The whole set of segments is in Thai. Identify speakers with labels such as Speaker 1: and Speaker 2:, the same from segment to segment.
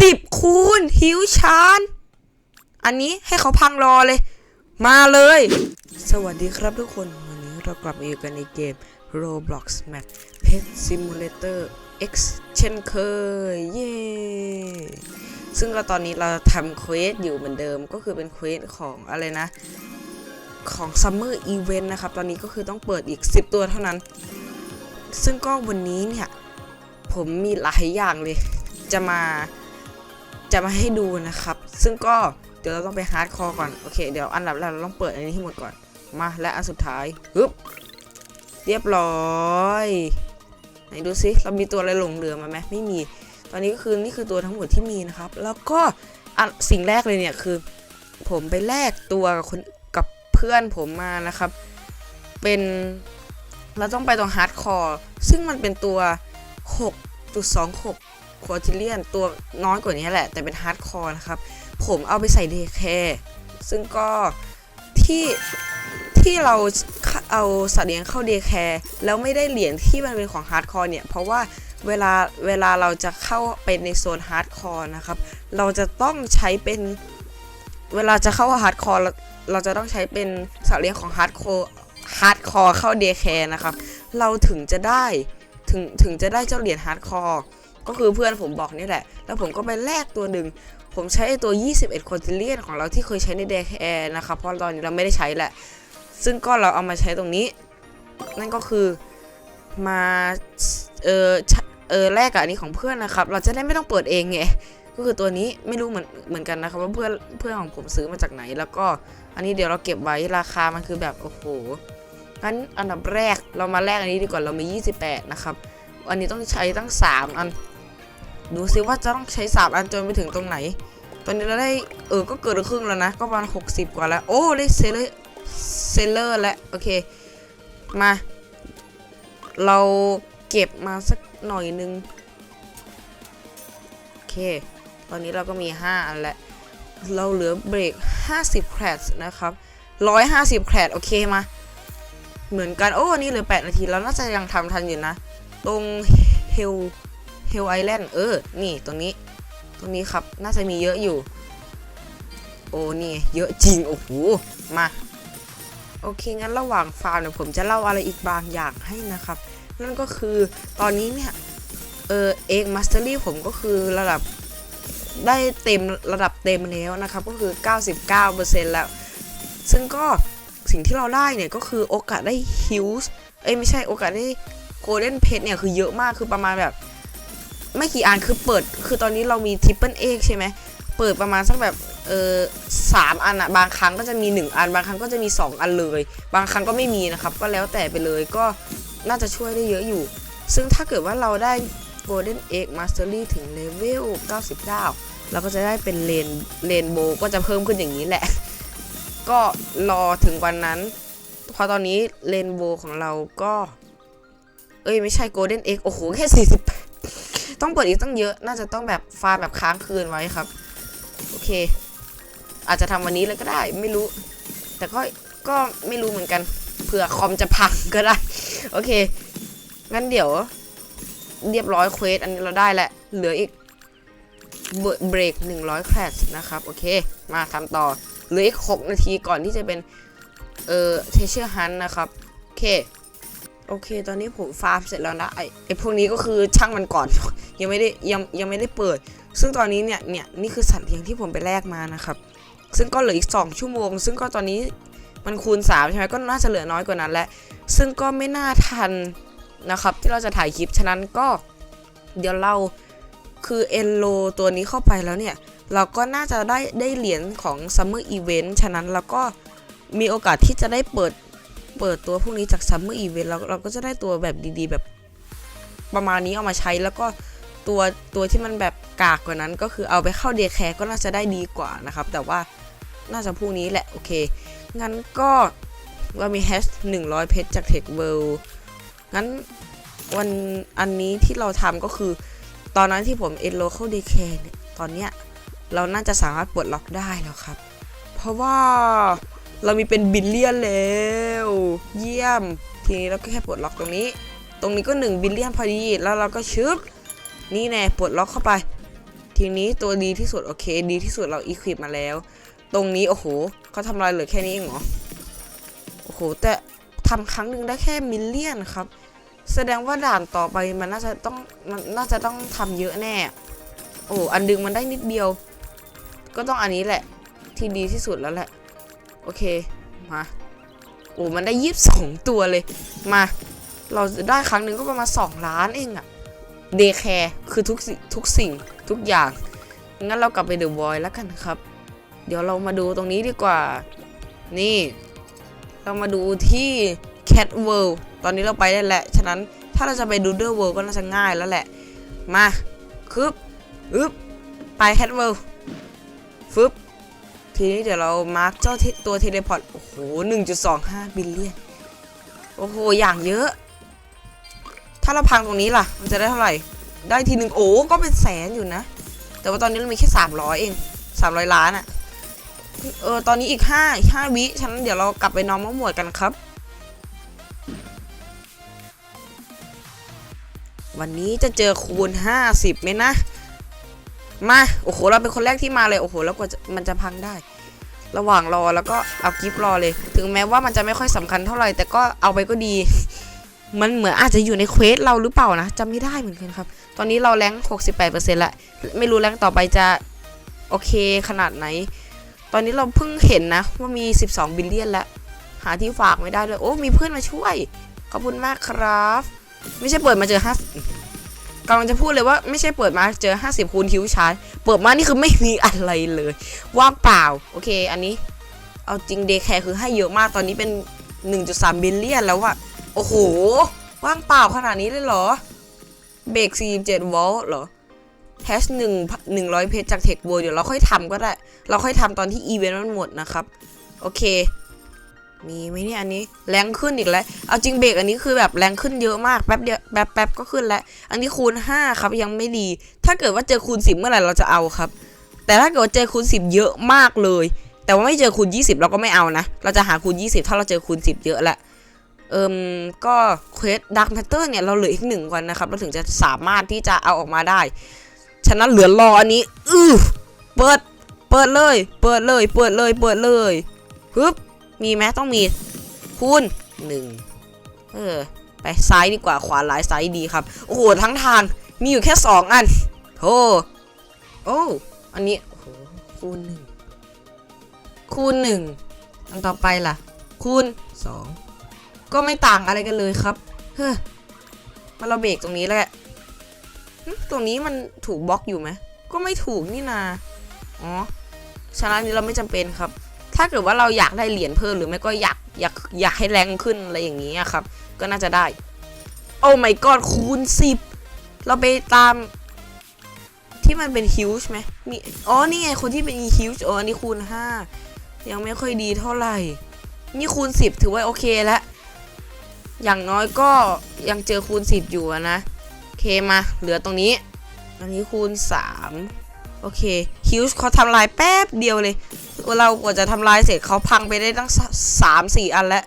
Speaker 1: สิบคูณหิวชานอันนี้ให้เขาพังรอเลย มาเลย สวัสดีครับทุกคน วันนี้เรากลับมาอยู่กันในเกม Roblox Map Pet Simulator X เช่นเคย เย้ ซึ่งเราตอนนี้เราทำเควสอยู่เหมือนเดิม ก็คือเป็นเควสของอะไรนะ ของ Summer Event นะครับ ตอนนี้ก็คือต้องเปิดอีก 10 ตัวเท่านั้น ซึ่งก็วันนี้เนี่ย ผมมีหลายอย่างเลย จะมา จะมาให้ดูนะครับ ซึ่งก็เดี๋ยวเราต้องไปฮาร์ดคอร์ก่อน โอเค เดี๋ยวอันดับแรกเราต้องเปิดอันนี้ให้หมดก่อน มา และอันสุดท้ายฮึบเรียบร้อยไหนดูซิเรามีตัวอะไรหลงเหลือมาไหมไม่มี ตอนนี้ก็คือนี่คือตัวทั้งหมดที่มีนะครับ แล้วก็สิ่งแรกเลยเนี่ยคือ ผมไปแลกตัวกับคนกับเพื่อนผมมานะครับ เป็นเราต้องไปตรงฮาร์ดคอร์ซึ่งมันเป็นตัว 6.26 ควอติเลียนตัวน้อยกว่านี้แหละ แต่เป็นฮาร์ดคอร์นะครับ ผมเอาไปใส่เดย์แคร์ซึ่งก็ที่ที่เราเอาสัตว์เลี้ยงเข้าเดย์แคร์แล้วไม่ได้เหรียญที่มันเป็นของฮาร์ดคอร์เนี่ย เพราะว่าเวลาเวลาเราจะเข้าไปในโซนฮาร์ดคอร์นะครับ เราจะต้องใช้เป็นเวลาจะเข้าฮาร์ดคอร์เราจะต้องใช้เป็นสัตว์เลี้ยงของฮาร์ดคอร์ฮาร์ดคอร์เข้าเดย์แคร์นะครับ เราถึงจะได้ถึงถึงจะได้เจ้าเหรียญฮาร์ดคอร์ ก็คือเพื่อนผมบอกนี่แหละ แล้วผมก็ไปแลกตัวหนึ่ง ผมใช้ตัว 21คอนติเลียนของเราที่เคยใช้ในเดย์แคร์นะครับ เพราะตอนนี้เราไม่ได้ใช้แหละ ซึ่งก็เราเอามาใช้ตรงนี้ นั่นก็คือมาเออเออแลกกับอันนี้ของเพื่อนนะครับ เราจะได้ไม่ต้องเปิดเองไง ก็คือตัวนี้ไม่รู้เหมือนเหมือนกันนะครับว่าเพื่อนเพื่อนของผมซื้อมาจากไหน แล้วก็อันนี้เดี๋ยวเราเก็บไว้ราคามันคือแบบโอ้โห งั้นอันดับแรกเรามาแลกอันนี้ดีกว่าเรามี 28 นะครับ อันนี้ต้องใช้ตั้ง 3 อัน ดูซิว่าจะต้องใช้3อันจนไปถึงตรงไหน ตอนนี้เราได้เออก็เกินครึ่งแล้วนะ ก็ประมาณ60กว่าแล้ว โอ้ได้เซเลอร์เซเลอร์แล้วโอเค มา เราเก็บมาสักหน่อยนึงโอเค ตอนนี้เราก็มี 5 อันแล้ว เราเหลือเบรก 50แครดนะครับ 150แครดโอเคมา เหมือนกัน โอ้นี่เหลือ 8 นาที แล้วน่าจะยังทำทันอยู่นะ ตรงเฮล เฮลไอแลนด์เออ นี่ตรงนี้ ตรงนี้ครับ น่าจะมีเยอะอยู่ โอ้ นี่ เยอะจริง โอ้โห มา โอเค งั้นระหว่างฟาร์มเนี่ยผมจะเล่าอะไรอีกบางอย่างให้นะครับ นั่นก็คือตอนนี้เนี่ย เออเอกมาสเตอรี่ผมก็คือระดับได้เต็มระดับเต็มแล้วนะครับ ก็คือ 99%แล้ว ซึ่งก็สิ่งที่เราได้เนี่ยก็คือโอกาสได้ฮิวส์เอ้ยไม่ใช่โอกาสได้โกลเด้นเพชรเนี่ยคือเยอะมากคือประมาณแบบ ไม่กี่อันคือเปิดคือตอนนี้เรามีทริปเปิลเอ็กใช่ไหมเปิดประมาณสักแบบเออสามอันอะบางครั้งก็จะมี 1 อัน บางครั้งก็จะมี 2 อันเลย บางครั้งก็ไม่มีนะครับ ก็แล้วแต่ไปเลยก็น่าจะช่วยได้เยอะอยู่ ซึ่งถ้าเกิดว่าเราได้ Golden Egg Mastery ถึงเลเวล 99 เราก็จะได้เป็นเลนเลนโบก็จะเพิ่มขึ้นอย่างนี้แหละ ก็รอถึงวันนั้น พอตอนนี้เลนโบของเราก็ เอ้ยไม่ใช่โกลเด้นเอ็กโอ้โห แค่40 ต้องเปิดอีกตั้งเยอะ น่าจะต้องแบบฟาร์มแบบค้างคืนไว้ครับ โอเค อาจจะทำวันนี้เลยก็ได้ไม่รู้ แต่ก็ก็ไม่รู้เหมือนกันเผื่อคอมจะพังก็ได้ โอเคงั้นเดี๋ยว เรียบร้อยเควสอันนี้เราได้แหละ เหลืออีกเบรก100แครนะครับ โอเค มาทำต่อ เหลืออีก6นาทีก่อนที่จะเป็น เอ่อเทเชอร์ฮันนะครับ โอเค โอเค ตอนนี้ผมฟาร์มเสร็จแล้วนะไอไอพวกนี้ก็คือช่างมันก่อน ยังไม่ได้ยังยังไม่ได้เปิด ซึ่งตอนนี้เนี่ยเนี่ยนี่คือสัตว์เลี้ยงที่ผมไปแลกมานะครับ ซึ่งก็เหลืออีก 2 ชั่วโมง ซึ่งก็ตอนนี้มันคูณ3ใช่ไหมก็น่าจะเหลือน้อยกว่านั้นแหละซึ่งก็ไม่น่าทันนะครับ ที่เราจะถ่ายคลิปฉะนั้นก็เดี๋ยวเราคือเอนโลตัวนี้เข้าไปแล้วเนี่ย เราก็น่าจะได้ได้เหรียญของ Summer Event ฉะนั้นเราก็มีโอกาสที่จะได้เปิด เปิดตัวพวกนี้จาก Summer Event เราเราก็จะได้ตัวแบบดีๆ แบบประมาณนี้เอามาใช้แล้วก็ตัวตัวที่มันแบบกากกว่านั้นก็คือเอาไปเข้าเดย์แคร์ก็น่าจะได้ดีกว่านะครับ แต่ว่าน่าจะพวกนี้แหละ โอเค งั้นก็เรามีแฮช100เพชรจาก Tech World งั้นวันอันนี้ที่เราทำก็คือ ตอนนั้นที่ผมเอ็นโลเข้าเดย์แคร์เนี่ย ตอนเนี้ยเราน่าจะสามารถปลดล็อกได้แล้วครับ เพราะว่า เรามีเป็นบิลเลียนแล้ว เยี่ยม ทีนี้เราก็แค่ปลดล็อกตรงนี้ ตรงนี้ก็1บิลเลียนพอดี แล้วเราก็ชึบนี่แน่ปลดล็อกเข้าไป ทีนี้ตัวดีที่สุดโอเค ดีที่สุดเราอีควิปมาแล้ว ตรงนี้โอ้โหเขาทำลายเหลือแค่นี้เองเหรอ โอ้โห แต่ทำครั้งหนึ่งได้แค่มิลเลียนครับ แสดงว่าด่านต่อไปมันน่าจะต้องมันน่าจะต้องทำเยอะแน่ โอ้อันดึงมันได้นิดเดียว ก็ต้องอันนี้แหละ ที่ดีที่สุดแล้วแหละ โอเค มา โอ้มันได้ยีิบสองตัวเลย มา เราได้ครั้งหนึ่งก็ประมาณสองล้านเองอะเดแคร์คือทุกสิทุกสิ่งทุกอย่าง งั้นเรากลับไปเดอะบอยแล้วกันครับ เดี๋ยวเรามาดูตรงนี้ดีกว่า นี่ เรามาดูที่ Cat World ตอนนี้เราไปได้แล้ว ฉะนั้นถ้าเราจะไปดูเดอร์ World ก็น่าจะง่ายแล้วแหละ มา คึบอึบไป Cat World ฟึบ ทีนี้เดี๋ยวเรามาร์กเจ้าตัวเทเลพอร์ต โอ้โห1.25บิลเลียน โอ้โห อย่างเยอะ ถ้าเราพังตรงนี้ล่ะ มันจะได้เท่าไหร่ ได้ทีหนึ่งโอ้ ก็เป็นแสนอยู่นะ แต่ว่าตอนนี้เรามีแค่300เอง300ล้านอะเออ ตอนนี้อีก5อีก5วิ ฉะนั้นเดี๋ยวเรากลับไปนอนมะหมวดกันครับ วันนี้จะเจอคูณ50ไหมนะมา โอ้โห เราเป็นคนแรกที่มาเลย โอ้โห แล้วกว่ามันจะพังได้ ระหว่างรอแล้วก็เอากิฟต์รอเลย ถึงแม้ว่ามันจะไม่ค่อยสำคัญเท่าไหร่แต่ก็เอาไปก็ดี มันเหมือนอาจจะอยู่ในเควสเราหรือเปล่านะจำไม่ได้เหมือนกันครับ ตอนนี้เราแรง68%ละไม่รู้แรงต่อไปจะโอเคขนาดไหน ตอนนี้เราเพิ่งเห็นนะ ว่ามี 12 บิลเลียนแล้ว หาที่ฝากไม่ได้เลย โอ้ มีเพื่อนมาช่วย ขอบคุณมากครับ ไม่ใช่เปิดมาเจอ5 กำลังจะพูดเลยว่าไม่ใช่เปิดมาเจอ 50คูณฮิวชาร์จเปิดมานี่คือไม่มีอะไรเลยว่างเปล่า โอเค อันนี้ เอาจริงเดย์แคร์คือให้เยอะมากตอนนี้เป็น 1.3บิลเลียนแล้วอะโอ้โห ว่างเปล่าขนาดนี้เลยเหรอ เบรก47วอลต์เหรอแฮชหนึ่งหนึ่งร้อยเพจจากเทคโวเดี๋ยวเราค่อยทำก็ได้ เราค่อยทำตอนที่อีเวนต์มันหมดนะครับ โอเค มีไหมเนี่ยอันนี้แรงขึ้นอีกแล้ว เอาจริงเบรกอันนี้คือแบบแรงขึ้นเยอะมากแป๊บเดียวแป๊บแป๊บก็ขึ้นแล้ว อันนี้คูณ 5 ครับยังไม่ดี ถ้าเกิดว่าเจอคูณ 10 เมื่อไหร่เราจะเอาครับ แต่ถ้าเกิดว่าเจอคูณ 10 เยอะมากเลย แต่ว่าไม่เจอคูณ 20 เราก็ไม่เอานะ เราจะหาคูณ 20 ถ้าเราเจอคูณ 10 เยอะแหละเอิมก็เควสดักแมทเตอร์เนี่ยเราเหลืออีกหนึ่งวันนะครับ เราถึงจะสามารถที่จะเอาออกมาได้ ฉะนั้นเหลือรออันนี้ อือเปิด เปิดเลย เปิดเลย เปิดเลย เปิดเลย ฮึบ มีไหมต้องมีคูณหนึ่งเออ ไปซ้ายดีกว่าขวาหลายซ้ายดีครับ โอ้โห ทั้งทางมีอยู่แค่สองอันโธ่โอ้ อันนี้โอ้โหคูณหนึ่งคูณหนึ่งอันต่อไปล่ะ คูณสองก็ไม่ต่างอะไรกันเลยครับ เฮ้ยมาเราเบรกตรงนี้แหละตรงนี้มันถูกบล็อกอยู่ไหม ก็ไม่ถูกนี่นา อ๋อฉะนั้นนี้เราไม่จำเป็นครับ ถ้าเกิดว่าเราอยากได้เหรียญเพิ่มหรือไม่ก็อยากอยากอยากให้แรงขึ้นอะไรอย่างนี้ครับ ก็น่าจะได้ โอ้ my god คูณสิบเราไปตาม ที่มันเป็นฮิวจ์ไหมมีอ๋อนี่ไงคนที่เป็นฮิวจ์อ๋ออันนี้คูณห้ายังไม่ค่อยดีเท่าไหร่ นี่คูณสิบถือว่าโอเคแล้วอย่างน้อยก็ยังเจอคูณ10อยู่นะโอเคมา เหลือตรงนี้อันนี้คูณ3โอเคฮิวส์เขาทำลายแป๊บเดียวเลย เรากว่าจะทำลายเสร็จเขาพังไปได้ตั้งสามสี่อันแล้ว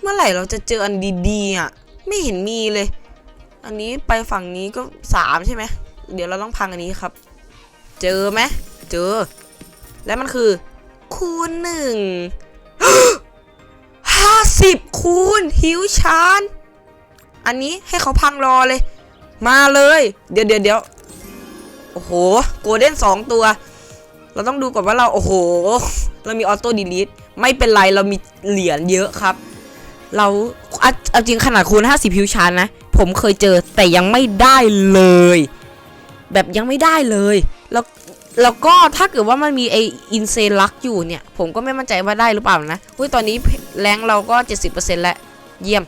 Speaker 1: เมื่อไหร่เราจะเจออันดีๆอะ ไม่เห็นมีเลย อันนี้ไปฝั่งนี้ก็3ใช่ไหม เดี๋ยวเราต้องพังอันนี้ครับ เจอไหมเจอ และมันคือ คูณหนึ่งห้าสิบคูณฮิวชานอันนี้ให้เขาพังรอเลย มาเลย เดี๋ยวเดี๋ยวเดี๋ยวโอ้โหโกลเด้นสองตัว เราต้องดูก่อนว่าเราโอ้โห เรามีออโต้ดีลิทไม่เป็นไรเรามีเหรียญเยอะครับ เราเอาจริงขนาดคูณ 50ฮิวชานนะ ผมเคยเจอแต่ยังไม่ได้เลย แบบยังไม่ได้เลยแล้วแล้วก็ถ้าเกิดว่ามันมีไออินเซลักอยู่เนี่ย ผมก็ไม่มั่นใจว่าได้หรือเปล่านะอุ้ยตอนนี้แรงเราก็ 70%แล้ว เยี่ยม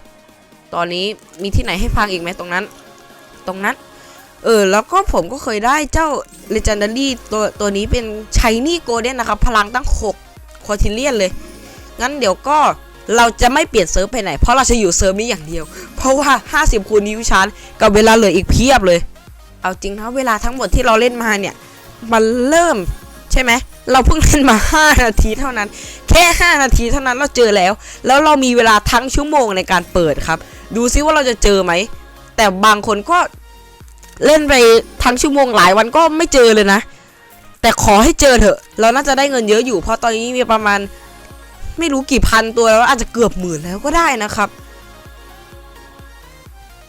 Speaker 1: ตอนนี้มีที่ไหนให้พังอีกไหมตรงนั้น ตรงนั้น เออแล้วก็ผมก็เคยได้เจ้า Legendary ตัวตัวนี้เป็น Shiny Golden นะครับ พลังตั้ง 6 ควอทิเลียนเลย งั้นเดี๋ยวก็เราจะไม่เปลี่ยนเซิร์ฟไปไหน เพราะเราจะอยู่เซิร์ฟนี้อย่างเดียว เพราะว่า 50 คูณนิ้วชาร์จกับเวลาเหลืออีกเพียบเลย เอาจริงนะเวลาทั้งหมดที่เราเล่นมาเนี่ย มันเริ่มใช่ไหม เราเพิ่งเล่นมา 5 นาทีเท่านั้น แค่ 5 นาทีเท่านั้นเราเจอแล้ว แล้วเรามีเวลาทั้งชั่วโมงในการเปิดครับ ดูซิว่าเราจะเจอไหม แต่บางคนก็ เล่นไปทั้งชั่วโมงหลายวันก็ไม่เจอเลยนะ แต่ขอให้เจอเถอะ เราน่าจะได้เงินเยอะอยู่ เพราะตอนนี้มีประมาณไม่รู้กี่พันตัวแล้วอาจจะเกือบหมื่นแล้วก็ได้นะครับ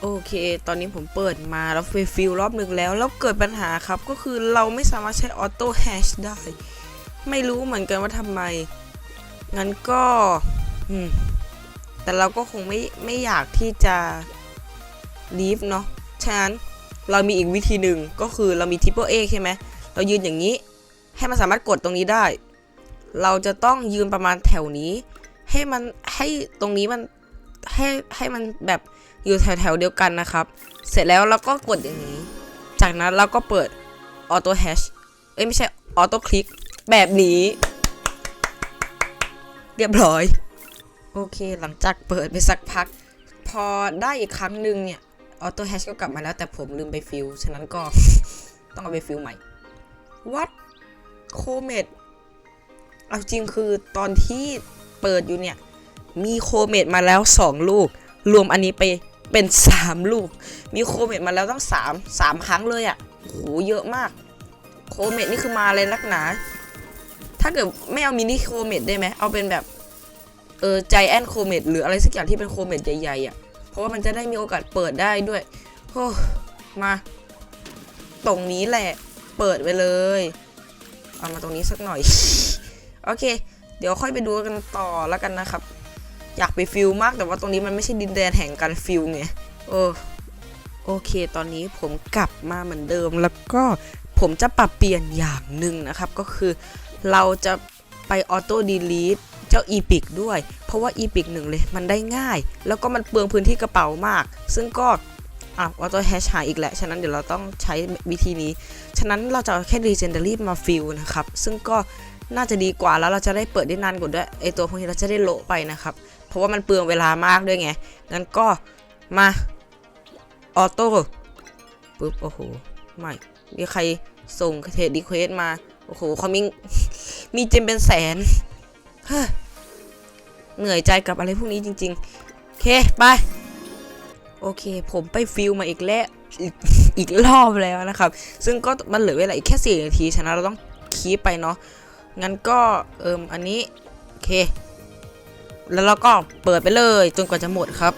Speaker 1: โอเค ตอนนี้ผมเปิดมาแล้วไปฟิลรอบหนึ่งแล้ว แล้วเกิดปัญหาครับ ก็คือเราไม่สามารถใช้ออโต้แฮชได้ ไม่รู้เหมือนกันว่าทำไม งั้นก็แต่เราก็คงไม่ไม่อยากที่จะลีฟเนาะฉะนั้น เรามีอีกวิธีหนึ่งก็คือเรามี triple A ใช่ไหมเรายืนอย่างนี้ ให้มันสามารถกดตรงนี้ได้ เราจะต้องยืนประมาณแถวนี้ ให้มันให้ตรงนี้มันให้ให้มันแบบอยู่แถวแถวๆเดียวกันนะครับ เสร็จแล้วเราก็กดอย่างนี้ จากนั้นเราก็เปิดออโต้แฮชเอ้ยไม่ใช่ออโต้คลิกแบบนี้ เรียบร้อย โอเคหลังจากเปิดไปสักพัก พอได้อีกครั้งหนึ่งเนี่ย ออโต้แฮชก็กลับมาแล้วแต่ผมลืมไปฟิลฉะนั้นก็ ต้องเอาไปฟิลใหม่วัดโคเมดเอาจริงคือตอนที่เปิดอยู่เนี่ย มีโคเมดมาแล้ว 2 ลูก รวมอันนี้ไปเป็น 3 ลูก มีโคเมดมาแล้วตั้ง3 3 ครั้งเลยอะ่ะโหเยอะมาก โคเมดนี่คือมาเลยนักหนา ถ้าเกิดไม่เอามินิโคเมดได้ไหมเอาเป็นแบบ เออใจแอนโคเมดหรืออะไรสักอย่างที่เป็นโคเมดใหญ่ๆอะ เพราะว่ามันจะได้มีโอกาสเปิดได้ด้วยโอ้มา ตรงนี้แหละ เปิดไปเลย เอามาตรงนี้สักหน่อย โอเค เดี๋ยวค่อยไปดูกันต่อแล้วกันนะครับ อยากไปฟิลมากแต่ว่าตรงนี้มันไม่ใช่ดินแดนแห่งการฟิลไงเออโอเค ตอนนี้ผมกลับมาเหมือนเดิม แล้วก็ผมจะปรับเปลี่ยนอย่างหนึ่งนะครับ ก็คือเราจะไปออโต้ดีลีท เจ้า Epic ด้วย เพราะว่า Epic หนึ่งเลย มันได้ง่าย แล้วก็มันเปลืองพื้นที่กระเป๋ามาก ซึ่งก็อะออโต้แฮชหายอีกแหละ ฉะนั้นเดี๋ยวเราต้องใช้วิธีนี้ ฉะนั้นเราจะเอาแค่ Legendary มาฟิลนะครับ ซึ่งก็น่าจะดีกว่าแล้วเราจะได้เปิดได้นานกว่าด้วยไอตัวพวกนี้เราจะได้โละไปนะครับ เพราะว่ามันเปลืองเวลามากด้วยไงงั้นก็มาออโต้ปุ๊บโอ้โหไม่มีใครส่งเทรดดีเควสมา โอ้โหเขามีมีเจมเป็นแสนเฮ้ย เหนื่อยใจกับอะไรพวกนี้จริง ๆ โอเค ไป โอเค ผมไปฟิลมาอีกแล้วอีกอีกรอบแล้วนะครับ ซึ่งก็มันเหลือเวลาอีกแค่ 4 นาที ฉะนั้นเราต้องคีไปเนาะ งั้นก็เอิมอันนี้ โอเค แล้วเราก็เปิดไปเลยจนกว่าจะหมดครับ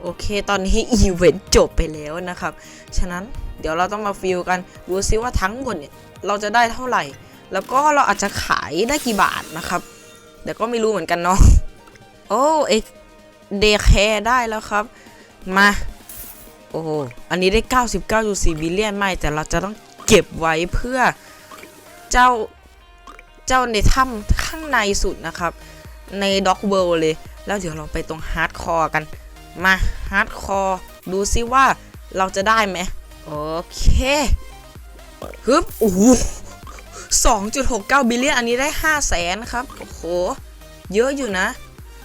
Speaker 1: โอเค ตอนนี้อีเวนต์จบไปแล้วนะครับ ฉะนั้นเดี๋ยวเราต้องมาฟิลกัน ดูซิว่าทั้งหมดเนี่ย เราจะได้เท่าไหร่ แล้วก็เราอาจจะขายได้กี่บาทนะครับ เดี๋ยวก็ไม่รู้เหมือนกันเนาะโอ้เอ็กเดย์แคร์ได้แล้วครับ มา โอ้โหอันนี้ได้ 99.4บิลเลียนไม่ แต่เราจะต้องเก็บไว้เพื่อเจ้าเจ้าในถ้ำข้างในสุดนะครับ ในด็อกเวิลเลย แล้วเดี๋ยวเราไปตรงฮาร์ดคอร์กัน มาฮาร์ดคอร์ดูซิว่าเราจะได้ไหมโอเคฮึบโอ้ 2.69 บิลเลียน อันนี้ได้5 0 0แสนครับ โอ้โห เยอะอยู่นะ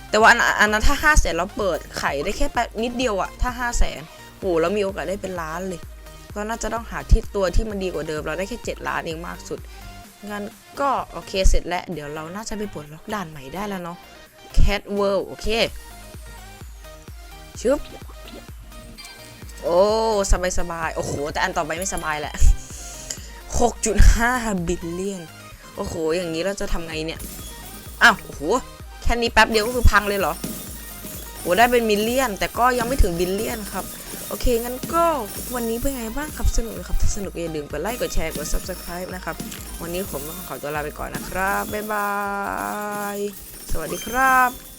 Speaker 1: แต่ว่าอันอันนั้นถ้า5 0 0แสนเราเปิดไข่ได้แค่แป๊บนิดเดียวอะถ้า5 0 0แสนโอ้โหเรามีโอกาสได้เป็นล้านเลยเราน่าจะต้องหาที่ตัวที่มันดีกว่าเดิม เราได้แค่ 7 ล้านเองมากสุด งั้นก็โอเคเสร็จแล้ว เดี๋ยวเราน่าจะไปปลดล็อกด่านใหม่ได้แล้วเนาะ Cat World โอเคชึบโอ้ สบายสบาย โอ้โห แต่อันต่อไปไม่สบายแหละ 6.5 บิลเลียน โอ้โห อย่างนี้เราจะทำไงเนี่ย อ้าว โอ้โห แค่นี้แป๊บเดียวก็คือพังเลยเหรอ โห ได้เป็นมิลเลียน แต่ก็ยังไม่ถึงบิลเลียนครับ โอเค งั้นก็วันนี้เป็นไงบ้างครับ สนุกครับ ถ้าสนุกอย่าลืมกดไลค์ กดแชร์ กด subscribe นะครับ วันนี้ผมต้องขอตัวลาไปก่อนนะครับ บ๊ายบาย สวัสดีครับ